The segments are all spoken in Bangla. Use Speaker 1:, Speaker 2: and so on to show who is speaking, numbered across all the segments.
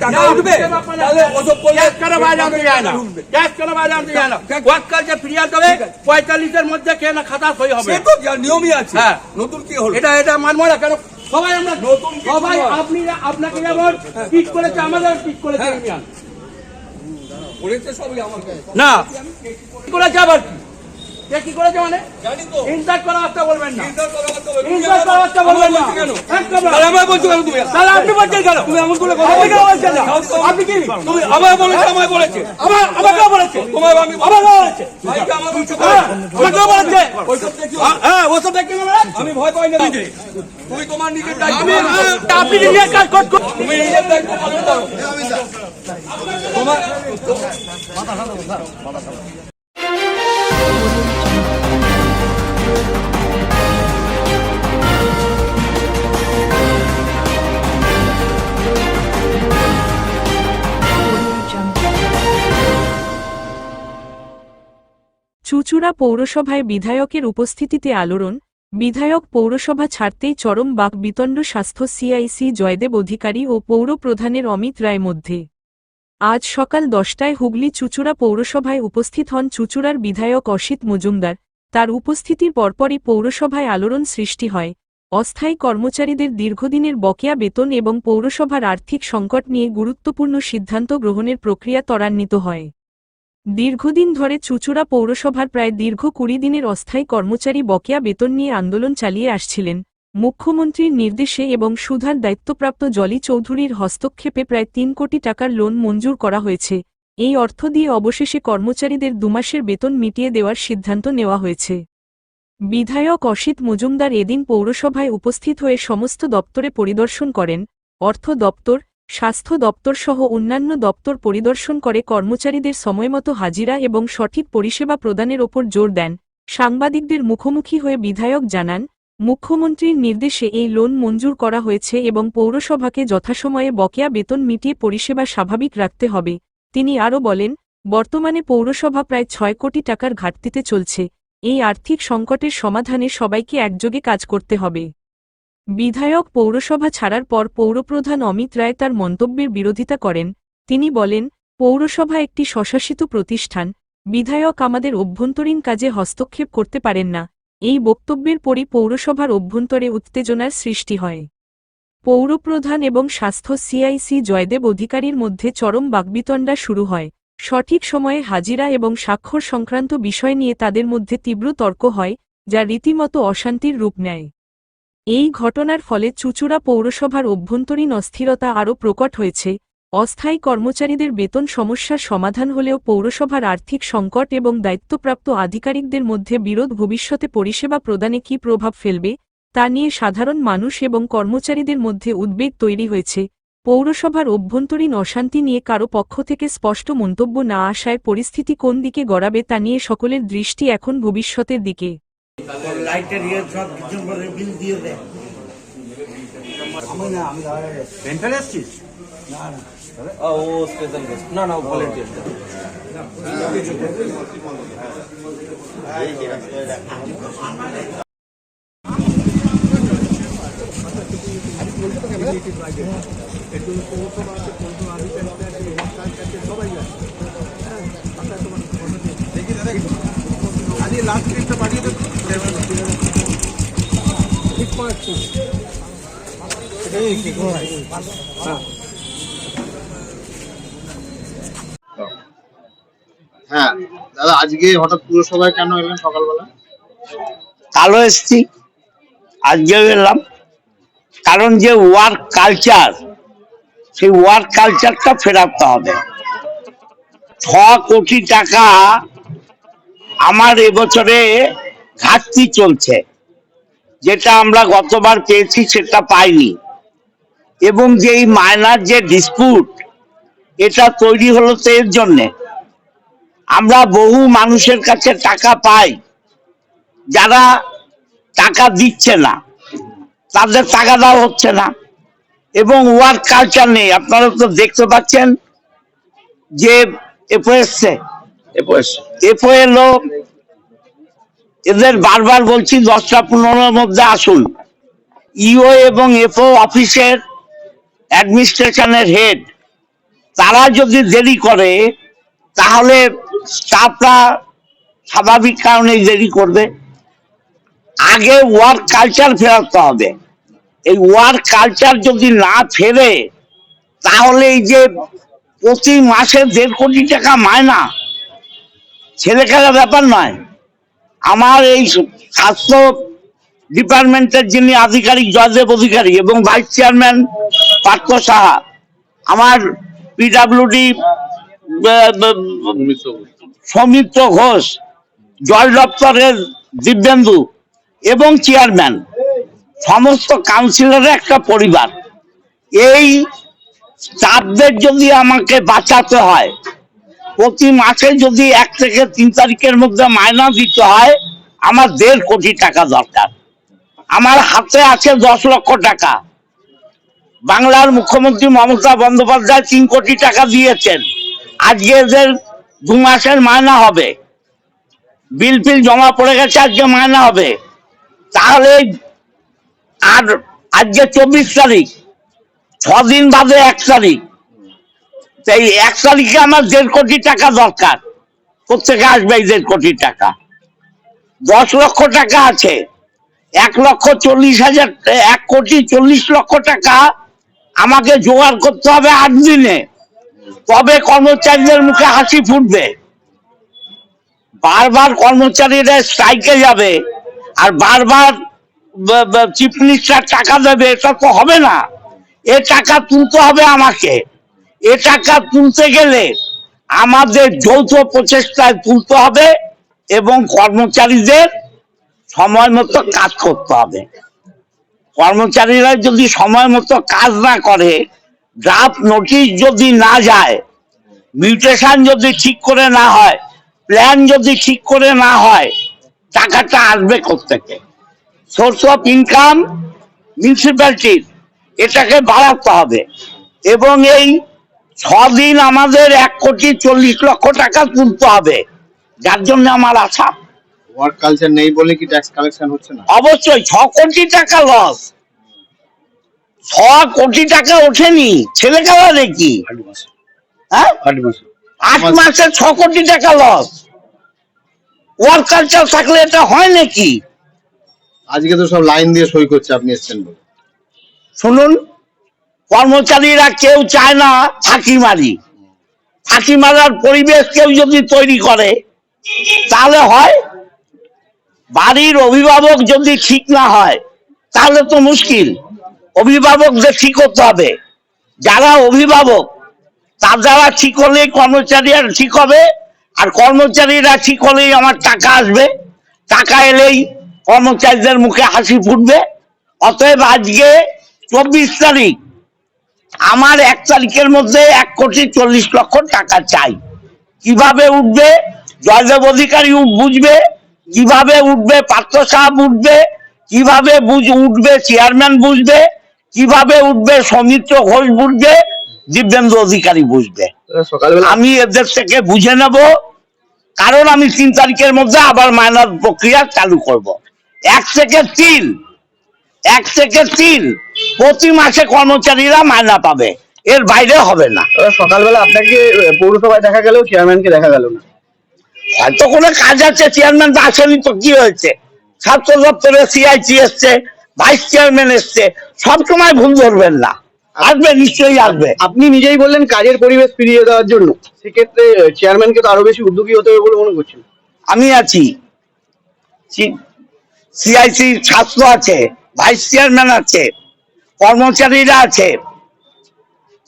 Speaker 1: টাকা উঠবে? তাহলে ওসব করলে
Speaker 2: গ্যাস বাইরে আনতে যায় না? গ্যাস কেন বাইরে আনতে যায় না? ওয়ার্কার যে ফিরিয়ে দেবে পঁয়তাল্লিশের মধ্যে কে না খাতা সই হবে?
Speaker 1: সে তো নিয়মই আছে।
Speaker 2: হ্যাঁ।
Speaker 1: নতুন কি হলো?
Speaker 2: এটা এটা মানবো না কেন? সবাই আমরা
Speaker 1: নতুন
Speaker 2: সবাই আপনি আপনাকে যেমন ঠিক করেছে আমাদের ঠিক করেছে
Speaker 1: হ্যাঁ।
Speaker 2: ইউনিয়ন।
Speaker 1: করেছে সবই আমাকে
Speaker 2: না। কি করেছে আবার কি? কে কি করেছে মানে ইনসার্ট বলবেন না ইনসার্ট বলবেন না
Speaker 1: আমায় বলছো কেন?
Speaker 2: একদম না।
Speaker 1: তাহলে আমায় বলছো কেন তুমি?
Speaker 2: তাহলে আপনি বলছেন কেন
Speaker 1: তুমি এমন করে কথা বলছো?
Speaker 2: বলছেন না? আপনি কি
Speaker 1: তুমি আমায় বলেছ, আমায় বলেছে।
Speaker 2: আমার আমাকে বলেছে
Speaker 1: তোমায় আমি
Speaker 2: আমাকে বলেছে
Speaker 1: ভাইকে আমায়?
Speaker 2: হ্যাঁ, আমাকে বলেছে হ্যাঁ, হ্যাঁ ওসব দেখে
Speaker 1: আমি ভয় পাই না নিজে। তুমি তোমার নিজের দায়িত্ব
Speaker 2: আমি
Speaker 1: পালন করো।
Speaker 2: হ্যাঁ, আপনি নিজের কাজ করুন
Speaker 1: তুমি নিজের দায়িত্ব পালন করো। তোমার
Speaker 3: চুচুড়া পৌরসভায় বিধায়কের উপস্থিতিতে আলোড়ন, বিধায়ক পৌরসভা ছাড়তেই চরম বাক বিতণ্ড স্বাস্থ্য সিআইসি জয়দেব অধিকারী ও পৌর প্রধানের অমিত রায় মধ্যে। আজ সকাল দশটায় হুগলি চুচুড়া পৌরসভায় উপস্থিত হন চুচুড়ার বিধায়ক অসিত মজুমদার। তার উপস্থিতির পরপরই পৌরসভায় আলোড়ন সৃষ্টি হয়। অস্থায়ী কর্মচারীদের দীর্ঘদিনের বকেয়া বেতন এবং পৌরসভার আর্থিক সংকট নিয়ে গুরুত্বপূর্ণ সিদ্ধান্ত গ্রহণের প্রক্রিয়া ত্বরান্বিত হয়। দীর্ঘদিন ধরে চুচুড়া পৌরসভার প্রায় দীর্ঘ কুড়ি দিনের অস্থায়ী কর্মচারী বকেয়া বেতন নিয়ে আন্দোলন চালিয়ে আসছিলেন। মুখ্যমন্ত্রীর নির্দেশে এবং সুধার দায়িত্বপ্রাপ্ত জলি চৌধুরীর হস্তক্ষেপে প্রায় তিন কোটি টাকার লোন মঞ্জুর করা হয়েছে। এই অর্থ দিয়ে অবশেষে কর্মচারীদের দুমাসের বেতন মিটিয়ে দেওয়ার সিদ্ধান্ত নেওয়া হয়েছে। বিধায়ক অসিত মজুমদার এদিন পৌরসভায় উপস্থিত হয়ে সমস্ত দপ্তরে পরিদর্শন করেন। অর্থ দপ্তর স্বাস্থ্য দপ্তর সহ অন্যান্য দপ্তর পরিদর্শন করে কর্মচারীদের সময়মতো হাজিরা এবং সঠিক পরিষেবা প্রদানের ওপর জোর দেন। সাংবাদিকদের মুখোমুখি হয়ে বিধায়ক জানান, মুখ্যমন্ত্রীর নির্দেশে এই লোন মঞ্জুর করা হয়েছে এবং পৌরসভাকে যথাসময়ে বকেয়া বেতন মিটিয়ে পরিষেবা স্বাভাবিক রাখতে হবে। তিনি আরও বলেন, বর্তমানে পৌরসভা প্রায় ছয় কোটি টাকার ঘাটতিতে চলছে। এই আর্থিক সংকটের সমাধানে সবাইকে একযোগে কাজ করতে হবে। বিধায়ক পৌরসভা ছাড়ার পর পৌরপ্রধান অমিত রায় তার মন্তব্যের বিরোধিতা করেন। তিনি বলেন, পৌরসভা একটি স্বশাসিত প্রতিষ্ঠান, বিধায়ক আমাদের অভ্যন্তরীণ কাজে হস্তক্ষেপ করতে পারেন না। এই বক্তব্যের পরই পৌরসভার অভ্যন্তরে উত্তেজনার সৃষ্টি হয়। পৌরপ্রধান এবং স্বাস্থ্য সিআইসি জয়দেব অধিকারীর মধ্যে চরম বাগবিতণ্ডা শুরু হয়। সঠিক সময়ে হাজিরা এবং স্বাক্ষর সংক্রান্ত বিষয় নিয়ে তাদের মধ্যে তীব্র তর্ক হয়, যা রীতিমতো অশান্তির রূপ নেয়। এই ঘটনার ফলে চুচুড়া পৌরসভার অভ্যন্তরীণ অস্থিরতা আরও প্রকট হয়েছে। অস্থায়ী কর্মচারীদের বেতন সমস্যার সমাধান হলেও পৌরসভার আর্থিক সংকট এবং দায়িত্বপ্রাপ্ত আধিকারিকদের মধ্যে বিরোধ ভবিষ্যতে পরিষেবা প্রদানে কী প্রভাব ফেলবে, তা নিয়ে সাধারণ মানুষ এবং কর্মচারীদের মধ্যে উদ্বেগ তৈরি হয়েছে। পৌরসভার অভ্যন্তরীণ অশান্তি নিয়ে কারও পক্ষ থেকে স্পষ্ট মন্তব্য না আসায় পরিস্থিতি কোন দিকে গড়াবে তা নিয়ে সকলের দৃষ্টি এখন ভবিষ্যতের দিকে।
Speaker 4: লাইটের ইয়ে সব কিছু করে বিল দিয়ে দেয়।
Speaker 2: সেন্টার এসছিস?
Speaker 5: ও স্পেশাল গেস্ট। না না ভলেন্টিয়ার
Speaker 6: হ্যাঁ দাদা আজকে হঠাৎ পুরসভায় কেন এলেন সকালবেলা?
Speaker 4: কালো এসছি। আজকেও এলাম। কারণ যে ওয়ার্ক কালচার সেই ওয়ার্ক কালচারটা ফেরাতে হবে। ছ কোটি টাকা আমার এবছরে ঘাটতি চলছে। যেটা আমরা গতবার পেয়েছি, সেটা পাইনি। এবং যে এই মায়নার যে ডিসপুট এটা তৈরি হলো তো এর জন্যে। আমরা বহু মানুষের কাছে টাকা পাই, যারা টাকা দিচ্ছে না। তাদের টাকা দেওয়া হচ্ছে না। এবং ওয়ার্ক কালচার নেই। আপনারা তো দেখতে পাচ্ছেন যে এসছে এলো এদের বারবার বলছি, দশটা পনেরোর মধ্যে আসুন। ইও এবং এফও অফিসের অ্যাডমিনিস্ট্রেশনের হেড, তারা যদি দেরি করে, তাহলে স্টাফরা স্বাভাবিক কারণেই দেরি করবে। আগে ওয়ার্ক কালচার ফেরাতে হবে। এই ওয়ার্ক কালচার যদি না ফেরে, তাহলে এই যে প্রতি মাসে দেড় কোটি টাকা মায়না। ছেলে খেলার ব্যাপার নয়। আমার এই স্বাস্থ্য ডিপার্টমেন্টের যিনি আধিকারিক, জয়দেব অধিকারী এবং ভাইস চেয়ারম্যান পার্থ সাহা, আমার পিডাব্লিউডি সৌমিত্র ঘোষ, জল দপ্তরের দিব্যেন্দু এবং চেয়ারম্যান, সমস্ত কাউন্সিলরের একটা পরিবার। এই স্টাফদের যদি আমাকে বাঁচাতে হয় প্রতি মাসে যদি এক থেকে তিন তারিখের মধ্যে মায়না দিতে হয়, আমার দেড় কোটি টাকা দরকার। আমার হাতে আছে দশ লক্ষ টাকা। বাংলার মুখ্যমন্ত্রী মমতা বন্দ্যোপাধ্যায় তিন কোটি টাকা দিয়েছেন। আজকে এদের দু মাসের মায়না হবে। বিল ফিল জমা পড়ে গেছে, আজকে মায়না হবে। তাহলে আর আজকে চব্বিশ তারিখ, ছদিন বাদে এক তারিখ। এই এক তারিখে আমার দেড় কোটি টাকা দরকার। কোথেকে আসবে এই দেড় কোটি টাকা? দশ লক্ষ টাকা আছে। এক লক্ষ চল্লিশ হাজার, এক কোটি চল্লিশ লক্ষ টাকা আমাকে জোগাড় করতে হবে আট দিনে। তবে কর্মচারীদের মুখে হাসি ফুটবে। বারবার কর্মচারীরা স্ট্রাইকে যাবে আর বারবার চিফ মিনিস্টার টাকা দেবে, এটা তো হবে না। এ টাকা তুলতে হবে আমাকে। এ টাকা তুলতে গেলে আমাদের যৌথ প্রচেষ্টায় তুলতে হবে এবং কর্মচারীদের সময় মতো কাজ করতে হবে। কর্মচারীরা যদি সময় মতো কাজ না করে ড্রাফট নোটিশ যদি না যায় মিউটেশন যদি ঠিক করে না হয় প্ল্যান যদি ঠিক করে না হয়, টাকাটা আসবে থেকে সোর্স অফ ইনকাম মিউনিসিপ্যালিটির এটাকে বাড়াতে হবে। এবং এই ছদিন আমাদের এক কোটি চল্লিশ লক্ষ টাকা তুলতে হবে। যার জন্য আমার আশা।
Speaker 6: ওয়ার্ক কালচার নেই বলে কি ট্যাক্স কালেকশন হচ্ছে না?
Speaker 4: অবশ্যই ছ কোটি টাকা লস ছ কোটি টাকা ওঠেনি। ছেলে খেলা দেখি। হ্যাঁ? আট মাসে ছ কোটি টাকা লস ওয়ার্ক কালচার থাকলে এটা হয় নাকি?
Speaker 6: আজকে তো সব লাইন দিয়ে সই করছে আপনি এসছেন বলে।
Speaker 4: শুনুন কর্মচারীরা কেউ চায় না ফাঁকি মারি। ফাঁকি মারার পরিবেশ কেউ যদি তৈরি করে, তাহলে হয় বাড়ির অভিভাবক যদি ঠিক না হয়, তাহলে তো মুশকিল। অভিভাবকদের ঠিক করতে হবে। যারা অভিভাবক, তার দ্বারা ঠিক হলেই কর্মচারীরা ঠিক হবে, আর কর্মচারীরা ঠিক হলেই আমার টাকা আসবে। টাকা এলেই কর্মচারীদের মুখে হাসি ফুটবে। অতএব আজকে চব্বিশ তারিখ আমার এক তারিখের মধ্যে এক কোটি চল্লিশ লক্ষ টাকা চাই। কীভাবে উঠবে? জয়দেব অধিকারী বুঝবে? কীভাবে উঠবে? পার্থ সাহেব উঠবে? কীভাবে বুঝ উঠবে? চেয়ারম্যান বুঝবে? কীভাবে উঠবে? সৌমিত্র ঘোষ বুঝবে? দিব্যেন্দু অধিকারী বুঝবে। আমি এদের থেকে বুঝে নেব। কারণ আমি তিন তারিখের মধ্যে আবার মাইনার প্রক্রিয়া চালু করব। এক থেকে তিন। এক থেকে তিন। প্রতি মাসে কর্মচারীরা মায়না পাবে। এর বাইরে হবে না।
Speaker 7: সকালবেলা আপনাকে পৌরসভায় দেখা গেল চেয়ারম্যানকে দেখা গেল না।
Speaker 4: হয়তো কোনো কাজ আছে চেয়ারম্যান তো আসেনি তো কি হয়েছে? স্বাস্থ্য দপ্তরে সিআইসি এসছে ভাইস চেয়ারম্যান এসছে সবসময় ভুল ধরবেন না। আসবে নিশ্চয়ই আসবে।
Speaker 7: আপনি নিজেই বললেন কাজের পরিবেশ ফিরিয়ে দেওয়ার জন্য। সেক্ষেত্রে চেয়ারম্যানকে তো আরও বেশি উদ্যোগী হতে হবে বলে মনে করছেন।
Speaker 4: আমি আছি। সিআইসি ছাত্র আছে ভাইস চেয়ারম্যান আছে। কর্মচারীরা আছে।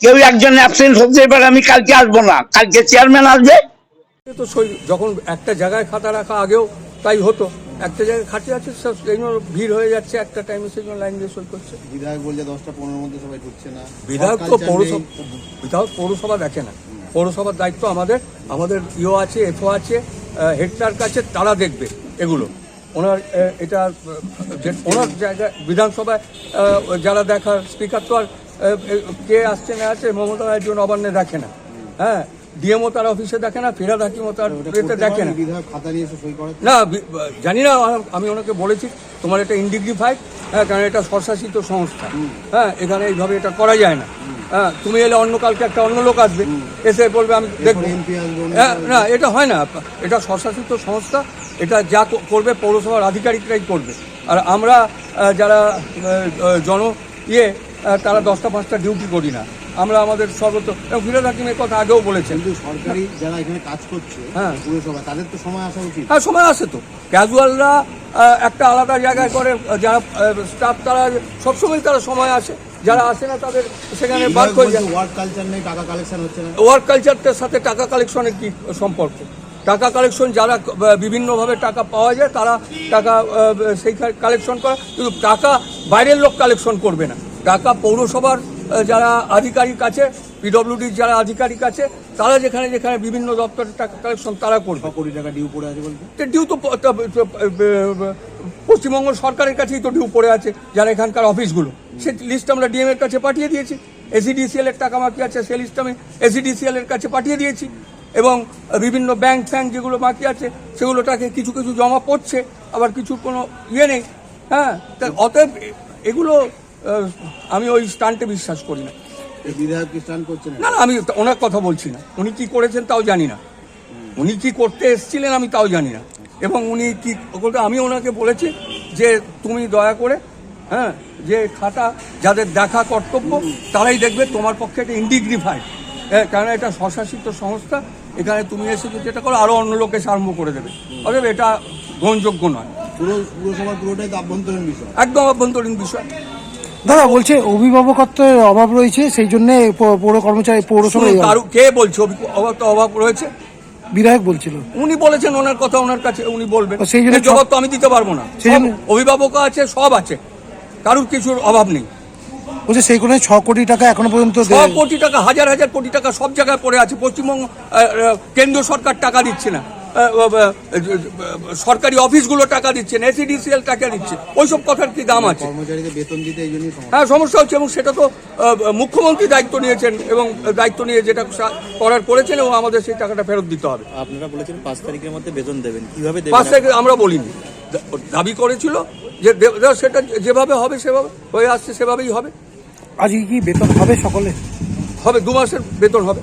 Speaker 4: কেউ একজন অ্যাবসেন্ট হতে পারে আমি কালকে আসব না। কালকে চেয়ারম্যান আসবে।
Speaker 1: তো সই যখন একটা জায়গায় খাতা রাখা আগেও তাই হতো। একটা জায়গায় খাতে আছে সব সেই জন্য ভিড় হয়ে যাচ্ছে একটা টাইমে সেই জন্য লাইন দিয়ে সই করছে।
Speaker 6: বিধায়ক বলছে দশটা পনেরোর মধ্যে সবাই ঢুকছে না।
Speaker 1: বিধায়ক তো পৌরসভা বিধায়ক পৌরসভা দেখে না। পৌরসভার দায়িত্ব আমাদের। আমাদের ইও আছে এফও আছে হেড ক্লার্ক আছে তারা দেখবে এগুলো। ওনার এটা ওনার জায়গায় বিধানসভায় যারা দেখার স্পিকার তো আর কে আসছে না আছে মমতা ব্যানার্জি নবান্নে দেখে না। হ্যাঁ ডিএমও তার অফিসে দেখে না ফেরাদ হাকিমও তার এতে দেখে না। না জানি না আমি ওনাকে বলেছি তোমার এটা ইনডিগনিফাইড হ্যাঁ কারণ এটা স্বশাসিত সংস্থা। হ্যাঁ এখানে এইভাবে এটা করা যায় না। হ্যাঁ তুমি এলে অন্য কালকে একটা অন্য লোক আসবে এসে বলবে আমি দেখব। হ্যাঁ, না এটা হয় না। এটা স্বশাসিত সংস্থা এটা যা করবে পৌরসভার আধিকারিকরাই করবে। আর আমরা যারা জন ইয়ে তারা দশটা পাঁচটা ডিউটি করি না। আমরা আমাদের সর্বত্র ফিরোজ হাকিমের কথা আগেও বলেছেন।
Speaker 6: কিন্তু সরকারি যারা এখানে কাজ করছে
Speaker 1: হ্যাঁ।
Speaker 6: পুরসভা তাদের তো সময় আসা উচিত।
Speaker 1: হ্যাঁ সময় আসে তো। ক্যাজুয়ালরা একটা আলাদা জায়গায় করে যারা স্টাফ তারা সবসময় তারা সময় আসে। যারা আসে না তাদের সেখানে বাদ হয়ে যায়
Speaker 6: ওয়ার্ড কালচার নেই টাকা কালেকশন হচ্ছে না।
Speaker 1: ওয়ার্ক কালচারটার সাথে টাকা কালেকশনের কি সম্পর্ক? টাকা কালেকশন যারা বিভিন্নভাবে টাকা পাওয়া যায় তারা টাকা সেই কালেকশন করে কিন্তু টাকা বাইরের লোক কালেকশন করবে না। টাকা পৌরসভার যারা আধিকারিক আছে পিডব্লিউডির যারা আধিকারিক আছে তারা যেখানে যেখানে বিভিন্ন দপ্তরের টাকা কালেকশন তারা করবে।
Speaker 6: কোটি টাকা ডিউ পড়ে আছে বলতে।
Speaker 1: ডিউ তো পশ্চিমবঙ্গ সরকারের কাছেই তো ডিউ পড়ে আছে যারা এখানকার অফিসগুলো। সে লিস্ট আমরা ডিএম এর কাছে পাঠিয়ে দিয়েছি। এসিডিসিএল এর টাকা বাকি আছে সেই লিস্ট আমি এসিডিসিএল এর কাছে পাঠিয়ে দিয়েছি। এবং বিভিন্ন ব্যাংক ফ্যাংক যেগুলো বাকি আছে সেগুলোটাকে কিছু কিছু জমা পড়ছে আবার কিছু কোনো ইয়ে নেই। হ্যাঁ তা অতএব এগুলো আমি ওই স্টান্টে বিশ্বাস করি না।
Speaker 6: না
Speaker 1: আমি ওনার কথা বলছি না। উনি কি করেছেন তাও জানি না। উনি কি করতে এসেছিলেন আমি তাও জানি না। এবং উনি কি আমি ওনাকে বলেছি যে তুমি দয়া করে হ্যাঁ যে খাতা যাদের দেখা কর্তব্য তারাই দেখবে তোমার পক্ষে এটা ইনডিগনিফাইড হ্যাঁ কারণ এটা স্বশাসিত সংস্থা এখানে তুমি এসে যদি এটা করো আরও অন্য লোক এসে আরম্ভ করে দেবে। অতএব এটা গ্রহণযোগ্য নয়।
Speaker 6: পুরো পুরসভার পুরোটাই আভ্যন্তরীণ বিষয়।
Speaker 1: একদম অভ্যন্তরীণ বিষয়।
Speaker 8: দাদা বলছে অভিভাবকত্বের অভাব রয়েছে সেই জন্য পৌর কর্মচারী পৌরসভা
Speaker 1: কারু কে বলছে? অভি- অভাব তো অভাব রয়েছে।
Speaker 8: বিধায়ক বলছিল।
Speaker 1: উনি বলেছেন ওনার কথা ওনার কাছে উনি বলবেন।
Speaker 8: সেই জন্য
Speaker 1: জবাব তো আমি দিতে পারব না।
Speaker 8: সেই জন্য-
Speaker 1: অভিভাবক আছে সব আছে। কারুর কিছুর অভাব নেই।
Speaker 8: বলছে সেই কোনো ছ কোটি টাকা এখনও পর্যন্ত
Speaker 1: ছ কোটি টাকা হাজার হাজার কোটি টাকা সব জায়গায় পড়ে আছে। পশ্চিমবঙ্গ কেন্দ্রীয় সরকার টাকা দিচ্ছে না। সরকারি অফিসগুলো টাকা দিচ্ছে না এসিডিসিএল টাকা দিচ্ছে ওইসব কথার কি দাম আছে?
Speaker 6: কর্মচারীদের বেতন দিতে এই জন্যই সমস্যা।
Speaker 1: হ্যাঁ সমস্যা হচ্ছে এবং সেটা তো মুখ্যমন্ত্রী দায়িত্ব নিয়েছেন এবং দায়িত্ব নিয়ে যেটা করার করেছেন এবং আমাদের সেই টাকাটা ফেরত দিতে হবে।
Speaker 5: আপনারা বলেছেন পাঁচ তারিখের মধ্যে বেতন দেবেন কীভাবে
Speaker 1: পাঁচ
Speaker 5: দেবেন
Speaker 1: থেকে আমরা বলিনি। দাবি করেছিল যে সেটা যেভাবে হবে সেভাবে হয়ে আসছে সেভাবেই হবে।
Speaker 8: আজকে কি বেতন হবে সকলে
Speaker 1: হবে দু মাসের বেতন হবে।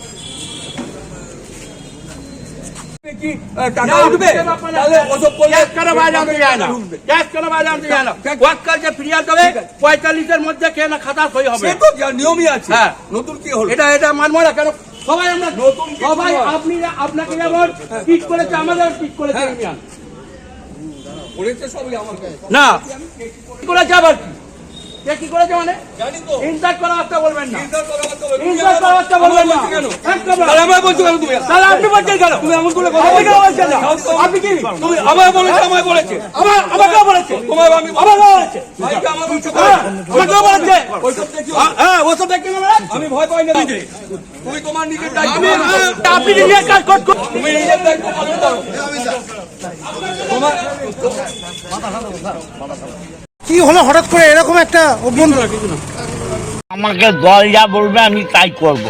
Speaker 1: কি টাকা উঠবে? তাহলে ওসব করলে
Speaker 2: কেন বাইরে আনতে যায় না? গ্যাস কেন বাইরে আনতে যায় না? ওয়ার্কার যে ফিরিয়ে দেবে পঁয়তাল্লিশের মধ্যে কে খাতা সই হবে?
Speaker 1: সে তো নিয়মই আছে।
Speaker 2: হ্যাঁ।
Speaker 1: নতুন কি হলো?
Speaker 2: এটা এটা মানবো না কেন? সবাই আমরা
Speaker 1: নতুন
Speaker 2: সবাই আপনি আপনাকে যেমন ঠিক করেছে আমাদের ঠিক করেছে
Speaker 1: হ্যাঁ।
Speaker 2: ইউনিয়ন।
Speaker 1: করেছে সবই আমাকে
Speaker 2: না। কি করেছে আবার কি? কে কি করেছে মানে ইনসার্ট করা আসতে বলবেন না
Speaker 1: ইনসার্ট করা বার্তা বলবে।
Speaker 2: ইনসার্ট করা আসতে বলবেন না
Speaker 1: আমায় বলছো কেন?
Speaker 2: একদম না।
Speaker 1: তাহলে আমায় বলছো কেন তুমি?
Speaker 2: তাহলে আপনি বলছেন কেন
Speaker 1: তুমি এমন করে কথা বলছো?
Speaker 2: বলছেন না? আপনি কি
Speaker 1: তুমি আমায় বলেছে আমায় বলেছে
Speaker 2: আমার আমাকে বলেছে
Speaker 1: তোমায় আমি
Speaker 2: আমাকে বলেছে
Speaker 1: ভাইকে আমায় বলছো
Speaker 2: হ্যাঁ। হ্যাঁ, হ্যাঁ ওসব দেখতে
Speaker 1: আমি ভয় পাই না দিদি। তুমি তোমার নিজের দায়িত্ব
Speaker 2: আমি
Speaker 1: পালন করো।
Speaker 2: আপনি নিজের কাজ করুন
Speaker 1: তুমি নিজের দায়িত্ব পালন করো তোমার
Speaker 8: কি হলো হঠাৎ করে এরকম একটা
Speaker 4: আমাকে দল যা বলবে আমি তাই করব।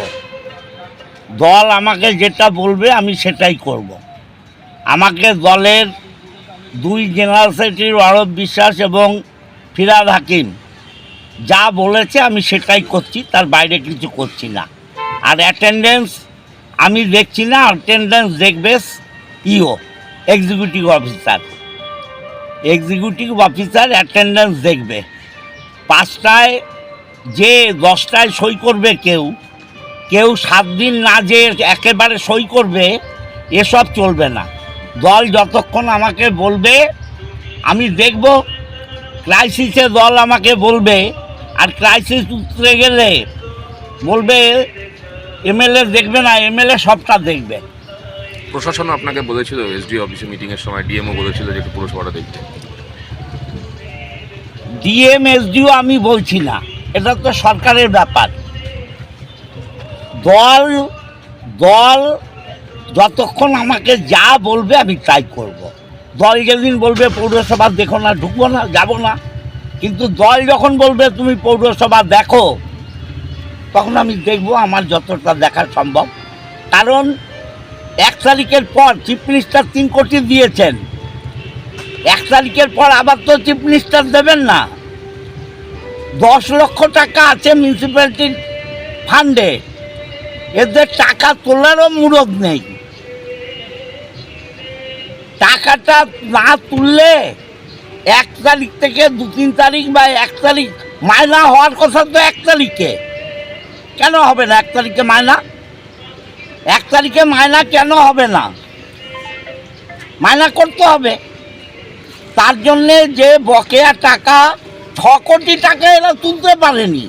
Speaker 4: দল আমাকে যেটা বলবে আমি সেটাই করব। আমাকে দলের দুই জেনারেল সেক্রেটারি অরব বিশ্বাস এবং ফিরাদ হাকিম যা বলেছে আমি সেটাই করছি, তার বাইরে কিছু করছি না। আর অ্যাটেন্ডেন্স আমি দেখছি না অ্যাটেন্ডেন্স দেখবে EO executive officer executive officer attendance দেখবে। পাঁচটায় যে দশটায় সই করবে কেউ কেউ সাত দিন না যে একেবারে সই করবে, এসব চলবে না। দল যতক্ষণ আমাকে বলবে, আমি দেখব ক্রাইসিসে দল আমাকে বলবে, আর ক্রাইসিস উতরে গেলে বলবে, এমএলএ দেখবে না, এমএলএ সবটা দেখবে।
Speaker 9: প্রশাসনও আপনাকে বলেছিল এসডি অফিসে মিটিং এর সময় ডিএমও বলেছিল যে একটু পুরসভাটা দেখতে।
Speaker 4: ডিএম এসডিও আমি বলছি না। এটা তো সরকারের ব্যাপার। দল দল যতক্ষণ আমাকে যা বলবে আমি তাই করব। দল যেদিন বলবে পৌরসভা দেখো না, ঢুকবো না, যাব না। কিন্তু দল যখন বলবে তুমি পৌরসভা দেখো, তখন আমি দেখব আমার যতটা দেখা সম্ভব। কারণ এক তারিখের পর চিফ মিনিস্টার তিন কোটি দিয়েছেন। এক তারিখের পর আবার তো চিফ মিনিস্টার দেবেন না। দশ লক্ষ টাকা আছে মিউনিসিপ্যালিটির ফান্ডে এদের টাকা তোলারও মুরদ নেই। টাকাটা না তুললে এক তারিখ থেকে দু তিন তারিখ বা এক তারিখ মায়না হওয়ার কথা তো এক তারিখে। কেন হবে না এক তারিখে মায়না? এক তারিখে মায়না কেন হবে না? মায়না করতে হবে। তার জন্যে যে বকেয়া টাকা ছ কোটি টাকা এরা তুলতে পারেনি।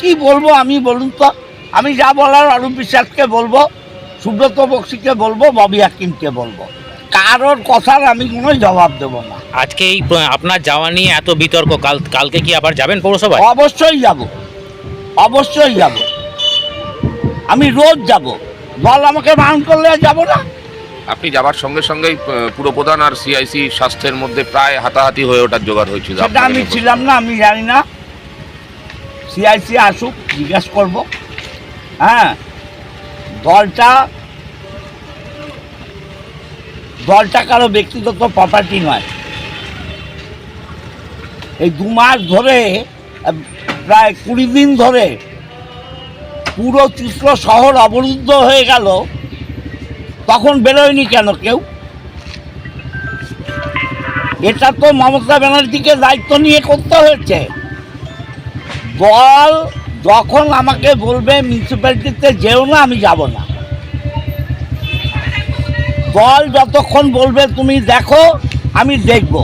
Speaker 4: কি বলব আমি বলুন তো? আমি যা বলার অরূপ বিশ্বাসকে বলব সুব্রত বক্সিকে বলব ববি হাকিমকে বলব। কারোর কথার আমি কোনো জবাব দেবো না।
Speaker 10: আজকে এই আপনার যাওয়া নিয়ে এত বিতর্ক কাল কালকে কি আবার যাবেন পৌরসভায়?
Speaker 4: অবশ্যই যাব। অবশ্যই যাব। আমি রোজ যাব। বল আমাকে বারণ করলে যাব না।
Speaker 9: আপনি যাবার সঙ্গে সঙ্গেই আহ, পুরপ্রধান আর সিআইসি স্বাস্থ্যের মধ্যে প্রায় হাতাহাতি হয়ে ওঠার জোগাড় হয়েছিল
Speaker 4: সেটা আমি ছিলাম না আমি জানি না। সিআইসি আসুক জিজ্ঞাসা করব। হ্যাঁ দলটা দলটা কারও ব্যক্তিগত প্রপার্টি নয়। এই দু মাস ধরে প্রায় কুড়ি দিন ধরে পুরো চিত্র শহর অবরুদ্ধ হয়ে গেল। তখন বেরোয়নি কেন কেউ? এটা তো মমতা ব্যানার্জিকে দায়িত্ব নিয়ে করতে হয়েছে। দল যখন আমাকে বলবে, মিউনিসিপ্যালিটিতে যেও না, আমি যাব না। দল যতক্ষণ বলবে, তুমি দেখো, আমি দেখব।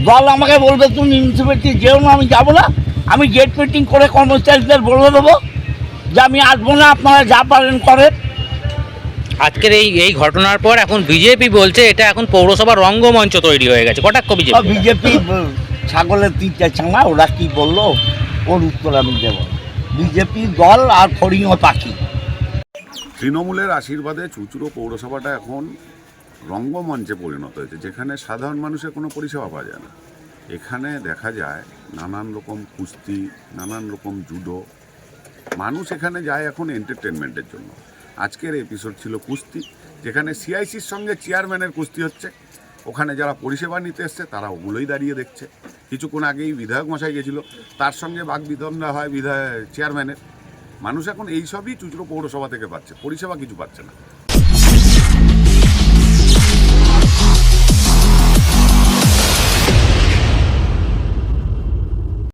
Speaker 4: দল আমাকে বলবে, তুমি মিউনিসিপ্যালিটি যেও না, আমি যাব না। আমি গেট মিটিং করে কর্মচারীদের বলে দেবো। যে আমি আসব না আপনারা যা পারেন করেন।
Speaker 10: আজকের এই এই ঘটনার পর এখন বিজেপি বলছে এটা এখন পৌরসভার রঙ্গমঞ্চ তৈরি হয়ে গেছে কটাক্ষ বিজেপি?
Speaker 4: বিজেপি ছাগলের তিনটে ছাঙা ওরা কি বলল? ওর উত্তর আমি দেব। বিজেপি দল আর ফড়িংও পাখি।
Speaker 11: তৃণমূলের আশীর্বাদে চুচুড়ো পৌরসভাটা এখন রঙ্গমঞ্চে পরিণত হয়েছে যেখানে সাধারণ মানুষের কোনো পরিষেবা পাওয়া যায় না। এখানে দেখা যায় নানান রকম কুস্তি নানান রকম জুডো মানুষ এখানে যায় এখন এন্টারটেনমেন্টের জন্য। আজকের এপিসোড ছিল কুস্তি, যেখানে সিআইসির সঙ্গে চেয়ারম্যানের কুস্তি হচ্ছে। ওখানে যারা পরিষেবা নিতে এসছে, তারা ওগুলোই দাঁড়িয়ে দেখছে। কিছুক্ষণ আগেই বিধায়ক মশাই গেছিল, তার সঙ্গে বাক বিতণ্ডা হয় বিধায়ক চেয়ারম্যানের মানুষ এখন এইসবই চুচরো পৌরসভা থেকে পাচ্ছে, পরিষেবা কিছু পাচ্ছে না।